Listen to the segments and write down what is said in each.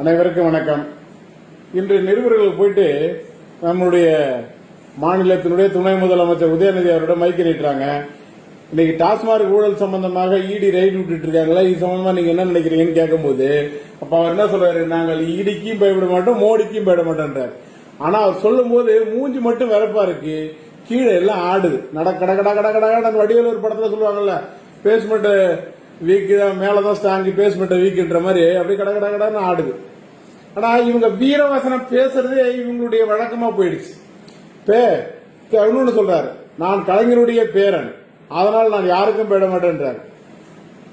அனைவருக்கும் வணக்கம். இன்று நிருபர்களுக்கு போயிட்டு நம்முடைய மாநிலத்தினுடைய துணை முதலமைச்சர் உதயநிதி அவரோட மைக்கு நீட்டுறாங்க. இன்னைக்கு டாஸ்மாக் ஊழல் சம்பந்தமாக இடி ரைடு விட்டுட்டு இருக்காங்களா இது சம்பந்தமா நீங்க என்ன நினைக்கிறீங்கன்னு கேட்கும்போது அப்ப அவர் என்ன சொல்றாரு? நாங்கள் இடிக்கும் பயப்பட மாட்டோம் மோடிக்கும் பயப்பட மாட்டோம்ன்றார் ஆனா அவர் சொல்லும் போது மூஞ்சி மட்டும் வெறப்பா இருக்கு கீழே எல்லாம் ஆடுது. நட கட கட கட கட கடன்னு ஒரு படத்துல சொல்லுவாங்கல்ல பேஸ்மெண்ட் வீக்கு தான் மேலதான் ஸ்ட்ராங்கி பேஸ்மெண்ட்டை வீக்குன்ற மாதிரி அப்படியே கட கட கடன்னு ஆடுது. ஆனா இவங்க வீரவசனம் பேசுறதே இவங்களுடைய வழக்கமா போயிடுச்சு. பே இன்னொன்னு சொல்றாரு. நான் கலைஞருடைய பேரன். அதனால் நான் யாருக்கும் போயிட மாட்டேன்றாரு.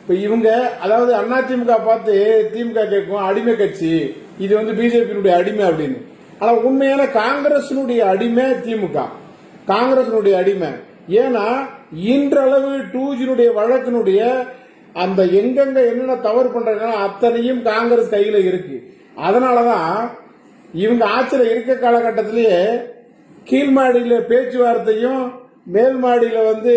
இப்ப இவங்க அதாவது அண்ணா திமுக பார்த்து திமுக கேட்கும் அடிமை கட்சி. இது வந்து பிஜேபியினுடைய அடிமை அப்படின்னு. ஆனா உண்மையான காங்கிரசினுடைய அடிமை திமுக. காங்கிரசினுடைய அடிமை. ஏன்னா இன்றளவு டூஜினுடைய வழக்கினுடைய அந்த எங்கெங்க என்னென்ன தவறு பண்றாங்களோ அத்தனையும் காங்கிரஸ் கையில இருக்கு. அதனாலதான் இவங்க ஆட்சியில் இருக்க காலகட்டத்திலேயே கீழ்மாடியில பேச்சுவார்த்தையும் மேல் மாடியில வந்து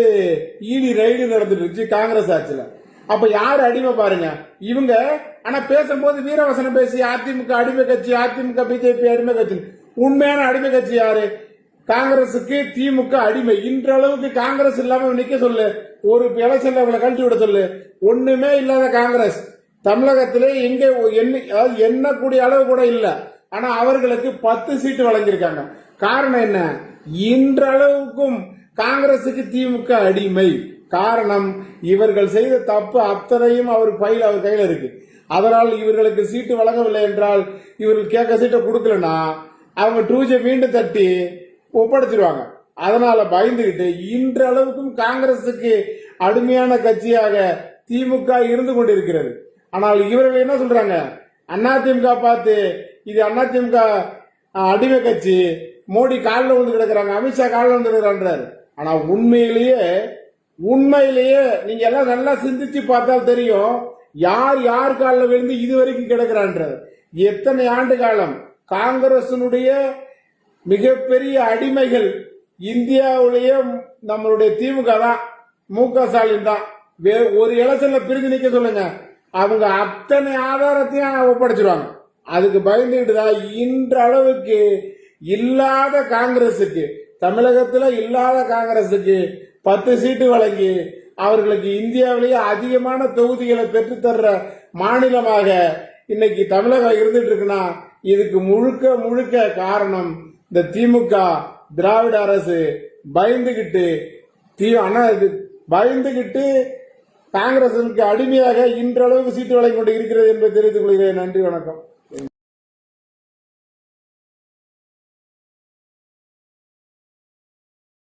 ஈடி ரைடு நடந்துட்டு இருந்துச்சு காங்கிரஸ் ஆட்சியில. அப்ப யாரு அடிமை பாருங்க? இவங்க ஆனா பேசும்போது வீரவசனம் பேசி அதிமுக அடிமை கட்சி அதிமுக பிஜேபி அடிமை கட்சி உண்மையான அடிமை கட்சி யாரு? காங்கிரசுக்கு திமுக அடிமை. இன்றளவுக்கு காங்கிரஸ் இல்லாம நிக்க சொல்லு. ஒரு எலெக்ஷன்ல அவங்களை கழட்டி விட சொல்லு. ஒண்ணுமே இல்லாத காங்கிரஸ். தமிழகத்திலே எங்க எண்ணி அதாவது எண்ணக்கூடிய அளவு கூட இல்ல. ஆனா அவர்களுக்கு பத்து சீட்டு வழங்கியிருக்காங்க. காரணம் என்ன? இன்றளவுக்கும் காங்கிரசுக்கு திமுக அடிமை. காரணம் இவர்கள் செய்த தப்பு அத்தனையும் அவர் பையில் அவர் கையில இருக்கு. அதனால் இவர்களுக்கு சீட்டு வழங்கவில்லை என்றால் இவர்கள் கேட்க சீட்டை கொடுக்கலன்னா அவங்க டூஜை மீண்டும் தட்டி ஒப்படைச்சிருவாங்க. அதனால பயந்துகிட்டு இன்றளவுக்கும் காங்கிரசுக்கு அடிமையான கட்சியாக திமுக இருந்து கொண்டிருக்கிறது. ஆனால் இவர்கள் என்ன சொல்றாங்க? அதிமுக பார்த்து இது அதிமுக அடிமை கட்சி. மோடி காலில் வந்து கிடக்குறாங்க. அமித்ஷா காலில் வந்து கிடக்குறான்றாரு. ஆனா உண்மையிலேயே உண்மையிலேயே நீங்க எல்லாம் நல்லா சிந்திச்சு பார்த்தால் தெரியும் யார் யார் காலில் விழுந்து இது வரைக்கும் கிடக்குறான்றார். எத்தனை ஆண்டு காலம் காங்கிரசினுடைய மிகப்பெரிய அடிமைகள் இந்தியாவிலேயே நம்மளுடைய திமுக தான் மு க ஸ்டாலின் தான். வே- ஒரு எலெக்ஷன்ல பிரிஞ்சு நிக்க சொல்லுங்க. அவங்க அத்தனை ஆதாரத்தையும் ஒப்படைச்சிருவாங்க. அதுக்கு பயந்துகிட்டு தான் இன்றளவுக்கு இல்லாத காங்கிரசுக்கு தமிழகத்துல இல்லாத காங்கிரசுக்கு பத்து சீட்டு வழங்கி அவர்களுக்கு இந்தியாவிலேயே அதிகமான தொகுதிகளை பெற்றுத்தர்ற மாநிலமாக இன்னைக்கு தமிழகம் இருந்துட்டு இருக்குன்னா இதுக்கு முழுக்க முழுக்க காரணம் இந்த திமுக திராவிட அரசு பயந்துகிட்டு தீ ஆனா இது பயந்துகிட்டு காங்கிரசுக்கு அடிமையாக இன்றளவுக்கு சீட்டு வழங்கி கொண்டு இருக்கிறது என்பதை தெரிவித்துக் கொள்கிறேன். நன்றி வணக்கம்.